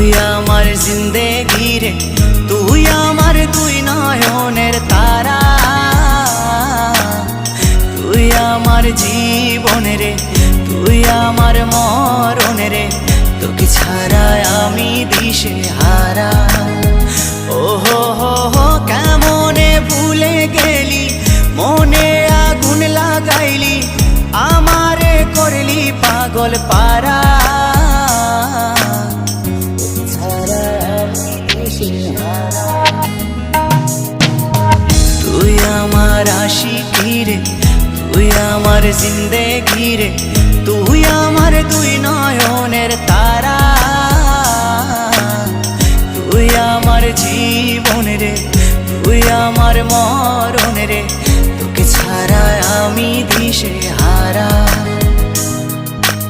তুই আমার জিন্দেগি রে, তুই আমার দুই নয়নের তারা। তুই আমার জীবন রে, তুই আমার মরণ রে, তোকে ছাড়া আমি দিশে হারা। ও হো হো হো ভুলে গেলি, মনে আগুন লাগাইলি, আমারে করলি পাগল পারা তুই আমার আশিকি রে, তুই আমার জিন্দেগি রে, তুই আমার দুই নয়নের তারা। তুই আমার জীবন রে, তুই আমার মরণ রে, তোকে ছাড়া আমি দিশে